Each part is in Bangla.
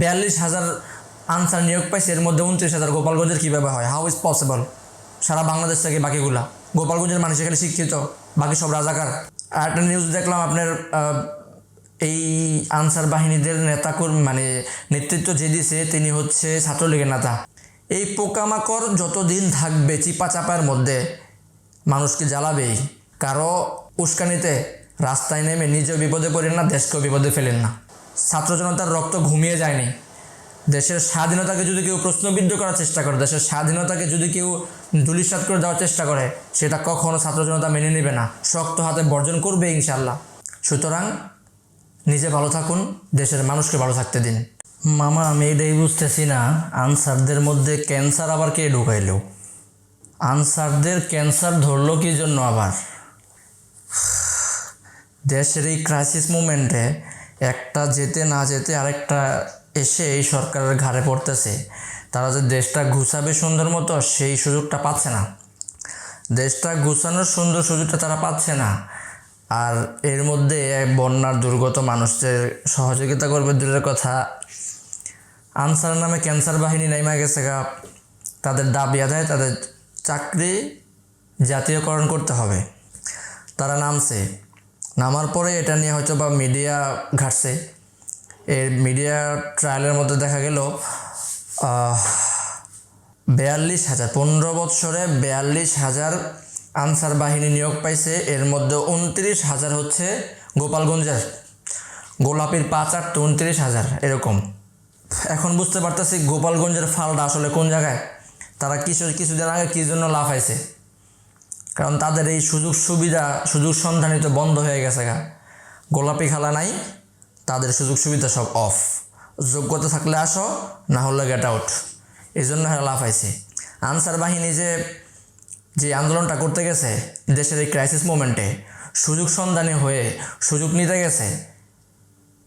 বিয়াল্লিশ হাজার আনসার নিয়োগ পাইছে, এর মধ্যে উনত্রিশ হাজার গোপালগঞ্জের কীভাবে হয়? হাউ ইজ পসিবল সারা বাংলাদেশ থেকে বাকিগুলা। গোপালগঞ্জের মানুষ এখানে শিক্ষিত, বাকি সব রাজাকার। আর একটা নিউজ দেখলাম আপনার এই আনসার বাহিনীদের নেতা কর্মী মানে নেতৃত্ব যে দিছে, তিনি হচ্ছে ছাত্রলীগের নেতা। এই পোকামাকড় যতদিন থাকবে চিপা চাপার মধ্যে মানুষকে জ্বালাবেই? কারও উস্কানিতে রাস্তায় নেমে নিজেও বিপদে পড়েন না, দেশকেও বিপদে ফেলেন না। ছাত্র জনতার রক্ত ঘুমিয়ে যায়নি। দেশের স্বাধীনতাকে যদি কেউ প্রশ্নবিদ্ধ করার চেষ্টা করে, দেশের স্বাধীনতাকে যদি কেউ ধুলিসাৎ করে দেওয়ার চেষ্টা করে, সেটা কখনো ছাত্র জনতা মেনে নেবে না। শক্ত হাতে বর্জন করবে ইনশাল্লাহ সুতরাং নিজে ভালো থাকুন, দেশের মানুষকে ভালো থাকতে দিন। মামা, আমি এটাই বুঝতেছি না, আনসারদের মধ্যে ক্যান্সার আবার কে ঢুকাইল? আনসারদের ক্যান্সার ধরলো কি জন্য আবার? দেশের এই ক্রাইসিস মুমেন্টে একটা যেতে না যেতে আরেকটা এসে এই সরকারের ঘাড়ে পড়তেছে। তারা যে দেশটা ঘুষাবে সুন্দর মতো, সেই সুযোগটা পাচ্ছে না। দেশটা গুছানোর সুন্দর সুযোগটা তারা পাচ্ছে না। আর এর মধ্যে বন্যার দুর্গত মানুষদের সহযোগিতা করবে দূরের কথা। আনসার নামে ক্যান্সার বাহিনী নাইমা গেছে গা। তাদের দাবি আদায়, তাদের চাকরি জাতীয়করণ করতে হবে। তারা নামছে। নামার পরে এটা নিয়ে হয়তো বা মিডিয়া ঘাটছে। এর মিডিয়া ট্রায়ালের মধ্যে দেখা গেল বিয়াল্লিশ হাজার, পনেরো বৎসরে বিয়াল্লিশ হাজার আনসার বাহিনী নিয়োগ পাইছে। এর মধ্যে উনত্রিশ হাজার হচ্ছে গোপালগঞ্জের। গোলাপির পাঁচ আট তো উনত্রিশ হাজার, এরকম। এখন বুঝতে পারতেছি গোপালগঞ্জের ফালটা আসলে কোন জায়গায়? তারা কিছু কিছুদিন আগে কী জন্য লাভ হয়েছে কারণ তাদের এই সুযোগ সুবিধা, সুযোগ সন্ধানই তো বন্ধ হয়ে গেছে গা। গোলাপি খেলা নাই, তাদের সুযোগ সুবিধা সব অফ যোগ্যতা থাকলে আসো, না হলে গেট আউট এই জন্য লাভ হয়েছে আনসার বাহিনী যে যে আন্দোলনটা করতে গেছে, দেশের এই ক্রাইসিস মোমেন্টে সুযোগ সন্ধানে হয়ে সুযোগ নিতে গেছে,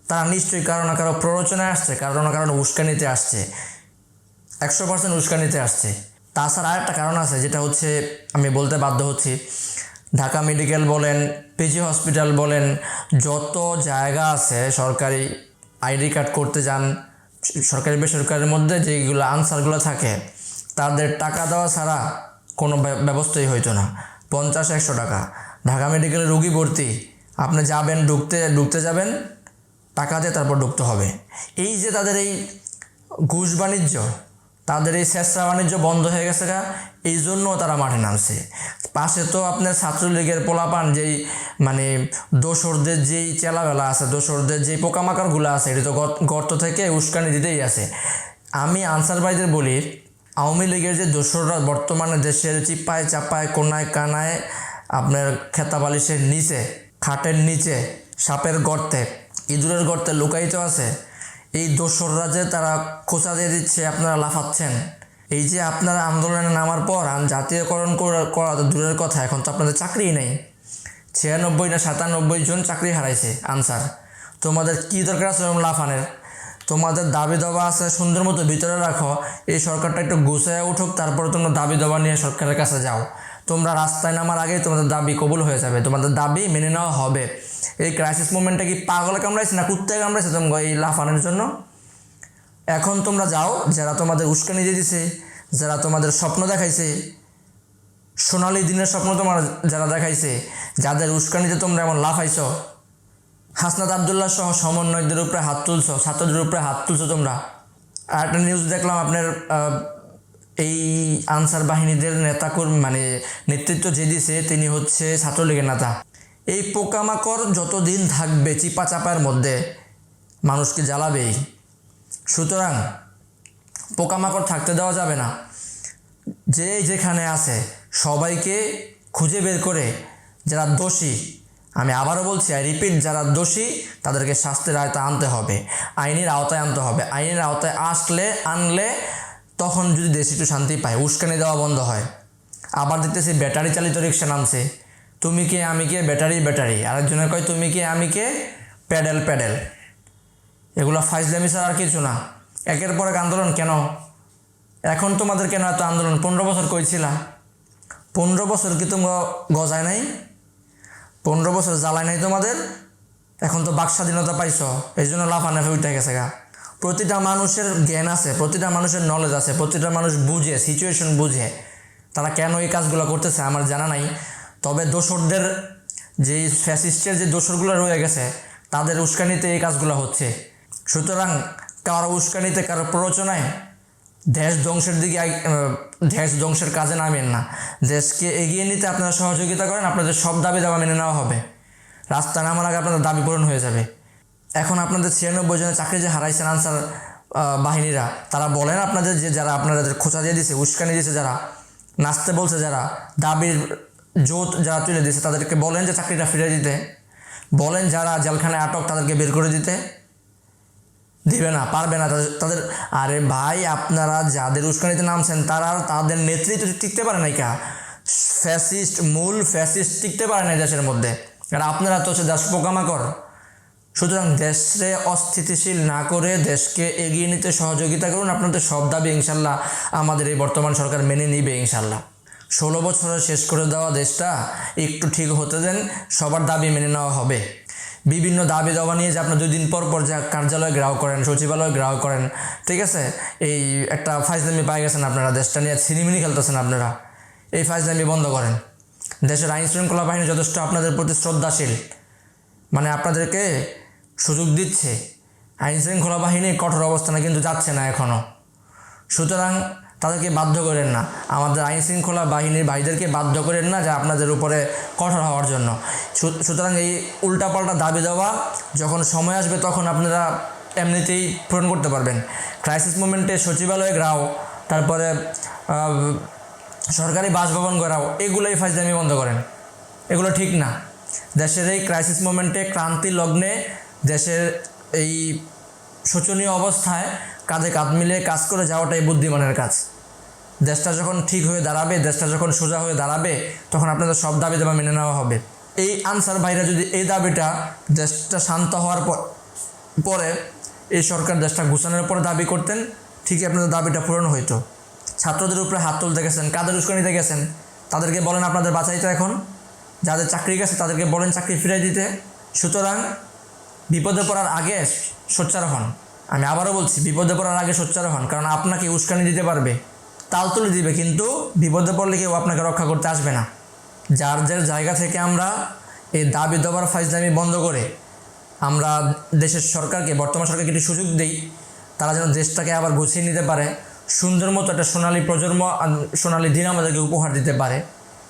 তারা নিশ্চয়ই কারও না কারও প্ররোচনায় আসছে, কারও না কারও উস্কানিতে আসছে। একশো পার্সেন্ট উস্কানিতে আসছে। তাছাড়া আরেকটা কারণ আছে, যেটা হচ্ছে আমি বলতে বাধ্য হচ্ছি। ঢাকা মেডিকেল বলেন, পিজি হসপিটাল বলেন, যত জায়গা আছে সরকারি আইডি কার্ড করতে যান, সরকারি বেসরকারির মধ্যে যেগুলো আনসারগুলো থাকে, তাদের টাকা দেওয়া ছাড়া কোনো ব্য- ব্যবস্থাই হইতো না। পঞ্চাশ, একশো টাকা। ঢাকা মেডিকেলে রুগী ভর্তি, আপনি যাবেন, ঢুকতে ঢুকতে যাবেন, টাকা দিয়ে তারপর ঢুকতে হবে। এই যে তাদের এই ঘুষ বাণিজ্য তাদের এই স্বেচ্ছা বাণিজ্য বন্ধ হয়ে গেছে গা এই জন্য তারা মাঠে নামছে। পাশে তো আপনার ছাত্রলীগের পোলাপান যেই মানে দোসরদের যেই চেলাবেলা আছে, দোসরদের যেই পোকামাকড়গুলো আছে, এটা তো গর্ত- থেকে উস্কানি দিতেই আছে। আমি আনসার ভাইদের বলি, আওয়ামী লীগের যে দোসররা বর্তমানে দেশের চিপায় চাপায় কোনায়, কানায় আপনার খেতা বালিশের নিচে, খাটের নিচে, সাপের গর্তে, ইঁদুরের গর্তে লুকায়িত আছে। এই দোসররা যে তারা খোঁচা দিয়ে দিচ্ছে, আপনারা লাফাচ্ছেন। এই যে আপনারা আন্দোলনে নামার পর জাতীয়করণ করা তো দূরের কথা, এখন তো আপনাদের চাকরিই নেই। ছিয়ানব্বই না সাতানব্বই জন চাকরি হারাইছে, আনসার। তোমাদের কী দরকার আছে এরকম লাফানের? তোমাদের দাবি দাবা আছে সুন্দর মতো ভিতরে রাখো, এই সরকারটা একটু গুছায় উঠুক, তারপরে তোমরা দাবি দাবা নিয়ে সরকারের কাছে যাও। তোমরা রাস্তায় নামার আগে তোমাদের দাবি কবুল হয়ে যাবে, তোমাদের দাবি মেনে নেওয়া হবে। এই ক্রাইসিস মুভমেন্টটা কি পাগলে কামড়াইছে না কুত্তায় কামড়াইছে তোমরা এই লাফানোর জন্য? এখন তোমরা যাও, যারা তোমাদের উস্কানি দিয়ে দিছে, যারা তোমাদের স্বপ্ন দেখাইছে, সোনালী দিনের স্বপ্ন তোমার যারা দেখাইছে, যাদের উস্কানিতে তোমরা এমন লাফাইছ, হাসনাত আবদুল্লাহ সহ সমন্বয়কদের উপরে হাত তুলছ, ছাত্রদের উপরে হাত তুলছো তোমরা। আর একটা নিউজ দেখলাম আপনার এই আনসার বাহিনীদের নেতা কর্মী মানে নেতৃত্ব যে দিছে, তিনি হচ্ছে ছাত্রলীগের নেতা। এই পোকামাকড় যতদিন থাকবে চিপা চাপার মধ্যে মানুষকে জ্বালাবেই? সুতরাং পোকামাকড় থাকতে দেওয়া যাবে না। যে যেখানে আছে, সবাইকে খুঁজে বের করে যারা দোষী, আমি আবারও বলছি, আই রিপিট, যারা দোষী, তাদেরকে শাস্তির আওতায় আনতে হবে। আইনের আওতায় আনতে হবে। আইনের আওতায় আসলে, আনলে তখন যদি দেশ একটু শান্তি পায়, উস্কানি দেওয়া বন্ধ হয়। আবার দেখতেছি ব্যাটারি চালিত রিক্সা নামছে। তুমি কে, আমি কে, ব্যাটারি ব্যাটারি। আরেকজনের কয়, তুমি কে, আমি কে, প্যাডেল প্যাডেল। এগুলো ফাইজলামি ছাড়া আর কিছু না। একের পর এক আন্দোলন কেন? এখন তোমাদের কেন এত আন্দোলন? পনেরো বছর কইছিলা পনেরো বছর কি তোমরা গজায় নাই? পনেরো বছর জ্বালায় নাই তোমাদের? এখন তো বাক স্বাধীনতা পাইছ এই জন্য লাফানাফে উঠে গেছে গা। প্রতিটা মানুষের জ্ঞান আছে, প্রতিটা মানুষের নলেজ আছে, প্রতিটা মানুষ বুঝে সিচুয়েশন বুঝে, তারা কেন এই কাজগুলো করতেছে আমার জানা নাই। তবে দোসরদের যে ফ্যাসিস্টের যে দোসরগুলো রয়ে গেছে, তাদের উস্কানিতে এই কাজগুলো হচ্ছে। সুতরাং কারও উস্কানিতে কারও প্ররোচনায় দেশ ধ্বংসের দিকে দেশ ধ্বংসের কাজে নামেন না। দেশকে এগিয়ে নিতে আপনারা সহযোগিতা করেন, আপনাদের সব দাবি দাবা মেনে নেওয়া হবে। রাস্তা নামার আগে আপনাদের দাবি পূরণ হয়ে যাবে। এখন আপনাদের ছিয়ানব্বই জনের চাকরি যে হারাইছেন আনসার বাহিনীরা, তারা বলেন আপনাদের যে যারা আপনাদের খোঁচা দিয়ে দিছে, উস্কানি দিয়েছে যারা, নাচতে বলছে যারা, দাবির জোট যারা তুলে দিয়েছে তাদেরকে বলেন যে চাকরিটা ফিরে দিতে। বলেন যারা জেলখানায় আটক, তাদেরকে বের করে দিতে। দিবে না, পারবে না তাদের তাদের, আরে ভাই, আপনারা যাদের উস্কানিতে নামছেন, তারা তাদের নেতৃত্ব টিকতে পারে নাই কা। ফ্যাসিস্ট, মূল ফ্যাসিস্ট টিকতে পারে না দেশের মধ্যে। আর আপনারা তো হচ্ছে দেশ পোকামাকড়। সুতরাং দেশে অস্থিতিশীল না করে দেশকে এগিয়ে নিতে সহযোগিতা করুন। আপনাদের সব দাবি ইনশাল্লাহ আমাদের এই বর্তমান সরকার মেনে নিবে ইনশাল্লাহ। ষোলো বছরে শেষ করে দেওয়া দেশটা একটু ঠিক হতে দেন, সবার দাবি মেনে নেওয়া হবে। বিভিন্ন দাবি দাওয়া নিয়ে যে আপনার দুই দিন পর পর যা কার্যালয় গ্রাহ করেন, সচিবালয় গ্রাহ করেন, ঠিক আছে? এই একটা ফাইজলামি পাই গেছেন আপনারা, দেশটা নিয়ে ছিনিমিনি খেলতেছেন আপনারা। এই ফাইজলামি বন্ধ করেন। দেশের আইন শৃঙ্খলা বাহিনী যথেষ্ট আপনাদের প্রতি শ্রদ্ধাশীল। মানে আপনাদেরকে সুযোগ দিচ্ছে। আইন শৃঙ্খলা বাহিনীর কঠোর অবস্থানে কিন্তু যাচ্ছে না এখনও সুতরাং তাদেরকে বাধ্য করেন না। আমাদের আইন শৃঙ্খলা বাহিনীর ভাইদেরকে বাধ্য করেন না যে আপনাদের উপরে কঠোর হওয়ার জন্য। সুতরাং এই উল্টাপাল্টা দাবি দেওয়া যখন সময় আসবে তখন আপনারা এমনিতেই পূরণ করতে পারবেন। ক্রাইসিস মুভমেন্টে সচিবালয়ে গ্রাও তারপরে সরকারি বাসভবন গড়াও এগুলোই ফাইজদামি বন্ধ করেন। এগুলো ঠিক না। দেশের এই ক্রাইসিস মোমেন্টে ক্রান্তি লগ্নে দেশের এই শোচনীয় অবস্থায় কাঁধে কাঁধ মিলে কাজ করে যাওয়াটাই বুদ্ধিমানের কাজ। দেশটা যখন ঠিক হয়ে দাঁড়াবে, দেশটা যখন সোজা হয়ে দাঁড়াবে, তখন আপনাদের সব দাবি দাবা মেনে নেওয়া হবে। এই আনসার ভাইরা যদি এই দাবিটা দেশটা শান্ত হওয়ার পর, পরে এই সরকার দেশটা ঘুষানোর পরে দাবি করতেন, ঠিকই আপনাদের দাবিটা পূরণ হইতো। ছাত্রদের উপরে হাত তুলতে গেছেন, কাদের উস্কানিতে গেছেন, তাদেরকে বলেন আপনাদের বাঁচাইতে এখন। যাদের চাকরি গেছে তাদেরকে বলেন চাকরি ফিরিয়ে দিতে। সুতরাং বিপদে পড়ার আগে সোচ্চার হন। আমি আবারও বলছি, বিপদে পড়ার আগে সোচ্চার হন, কারণ আপনাকে উস্কানি দিতে পারবে, তাল তুলে দিবে, কিন্তু বিপদে পড়লে কেউ আপনাকে রক্ষা করতে আসবে না। যার যার জায়গা থেকে আমরা এই দাবি দবার ফাইজদামি বন্ধ করে আমরা দেশের সরকারকে, বর্তমান সরকারকে একটি সুযোগ দিই, তারা যেন দেশটাকে আবার গুছিয়ে নিতে পারে, সুন্দর মতো একটা সোনালী প্রজন্ম, সোনালী দিন আমাদেরকে উপহার দিতে পারে।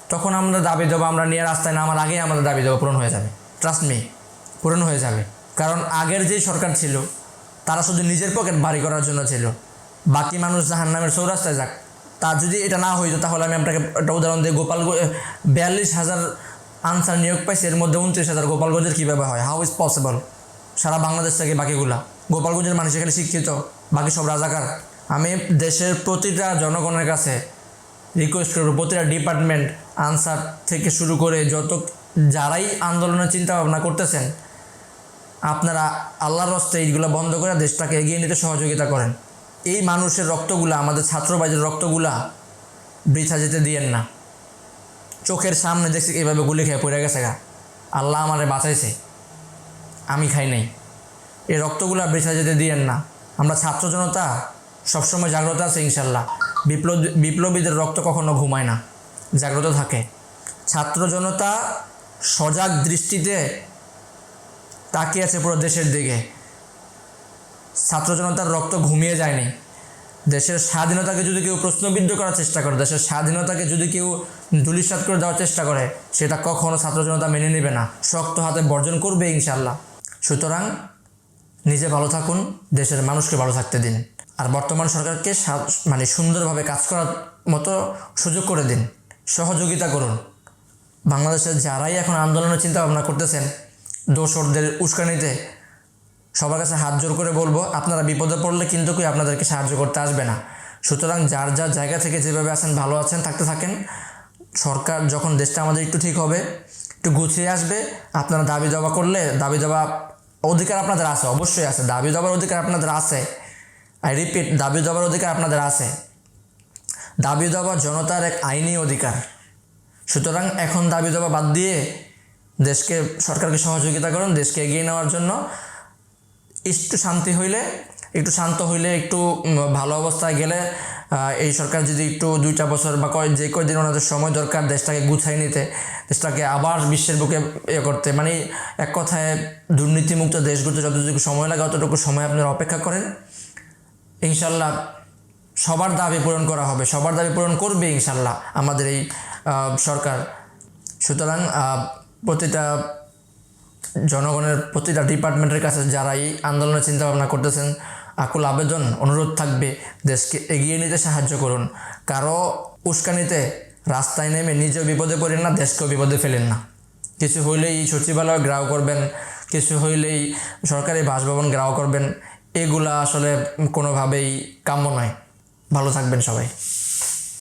তখন আমরা দাবি দেবো, আমরা নিয়ে রাস্তায় নামার আগেই আমাদের দাবি দেবো, পূরণ হয়ে যাবে। ট্রাস্ট মি পূরণ হয়ে যাবে। কারণ আগের যেই সরকার ছিল, তারা শুধু নিজের পকেট ভারী করার জন্য ছিল। বাকি মানুষ জাহান নামের সৌরাস্তায় যাক। তা যদি এটা না হইতো, তাহলে আমি আপনাকে একটা উদাহরণ দিই গোপাল বিয়াল্লিশ হাজার আনসার নিয়োগ পাইছে, এর মধ্যে উনত্রিশ হাজার গোপালগঞ্জের কীভাবে হয়? হাউ ইজ পসিবল সারা বাংলাদেশ থেকে বাকিগুলা। গোপালগঞ্জের মানুষ এখানে শিক্ষিত, বাকি সব রাজাকার। আমি দেশের প্রতিটা জনগণের কাছে রিকোয়েস্ট করব, প্রতিটা ডিপার্টমেন্ট আনসার থেকে শুরু করে যত যারাই আন্দোলনের চিন্তা ভাবনা করতেছেন, আপনারা আল্লাহর রস্তে এইগুলো বন্ধ করে দেশটাকে এগিয়ে নিতে সহযোগিতা করেন। এই মানুষের রক্তগুলা, আমাদের ছাত্রবাইদের রক্তগুলা বৃথা যেতে দিয়েন না। চোখের সামনে দেখছি এইভাবে গুলি খেয়ে পড়ে গেছে গা। আল্লাহ আমারে বাঁচাইছে। আমি খাই নাই। এই রক্তগুলা বৃথা যেতে দিয়েন না। আমরা ছাত্র জনতা সবসময় জাগ্রত আছে ইনশাল্লাহ। বিপ্লব বিপ্লবীদের রক্ত কখনো ঘুমায় না। জাগ্রত থাকে। ছাত্র জনতা সজাগ দৃষ্টিতে তাকিয়ে আছে পুরো দেশের দিকে। ছাত্র জনতার রক্ত ঘুমিয়ে যায়নি। দেশের স্বাধীনতাকে যদি কেউ প্রশ্নবিদ্ধ করার চেষ্টা করে, দেশের স্বাধীনতাকে যদি কেউ ধুলিসাৎ করে দেওয়ার চেষ্টা করে সেটা কখনো ছাত্র জনতা মেনে নেবে না। শক্ত হাতে বর্জন করবে ইনশাল্লাহ সুতরাং নিজে ভালো থাকুন, দেশের মানুষকে ভালো থাকতে দিন। আর বর্তমান সরকারকে মানে সুন্দরভাবে কাজ করার মতো সুযোগ করে দিন। সহযোগিতা করুন। বাংলাদেশের যারাই এখন আন্দোলনের চিন্তা ভাবনা করতেছেন দোসরদের উস্কানিতে সবার কাছে হাত জোর করে বলব, আপনারা বিপদে পড়লে কিন্তু কেউ আপনাদেরকে সাহায্য করতে আসবে না। সুতরাং যার যার জায়গা থেকে যেভাবে আছেন, ভালো আছেন, থাকতে থাকেন। সরকার যখন দেশটা আমাদের একটু ঠিক হবে, একটু গুছিয়ে আসবে, আপনারা দাবি দাবা করলে দাবি দাবা অধিকার আপনাদের আছে, অবশ্যই আছে। দাবি দাবার অধিকার আপনাদের আছে। আই রিপিট দাবি দাবার অধিকার আপনাদের আছে। দাবি দাবা জনতার এক আইনি অধিকার। সুতরাং এখন দাবি দাবা বাদ দিয়ে দেশকে, সরকারকে সহযোগিতা করুন, দেশকে এগিয়ে নেওয়ার জন্য। একটু শান্তি হইলে, একটু শান্ত হইলে, একটু ভালো অবস্থায় গেলে এই সরকার যদি একটু দুইটা বছর বা কয়, যে কয়দিন ওনাদের সময় দরকার দেশটাকে গুছাই নিতে, দেশটাকে আবার বিশ্বের বুকে ইয়ে করতে মানে এক কথায় দুর্নীতিমুক্ত দেশ গড়তে যতটুকু সময় লাগে, অতটুকু সময় আপনারা অপেক্ষা করেন। ইনশাল্লাহ সবার দাবি পূরণ করা হবে, সবার দাবি পূরণ করবে ইনশাল্লাহ আমাদের এই সরকার। সুতরাং প্রতিটা জনগণের, প্রতিটা ডিপার্টমেন্টের কাছে যারা এই আন্দোলনের চিন্তা ভাবনা করতেছেন, আকুল আবেদন, অনুরোধ থাকবে দেশকে এগিয়ে নিতে সাহায্য করুন। কারও উস্কানিতে রাস্তায় নেমে নিজেও বিপদে পড়েন না, দেশকেও বিপদে ফেলেন না। কিছু হইলেই সচিবালয় গ্রাহ করবেন, কিছু হইলেই সরকারি বাসভবন গ্রাহ করবেন, এগুলা আসলে কোনোভাবেই কাম্য নয়। ভালো থাকবেন সবাই।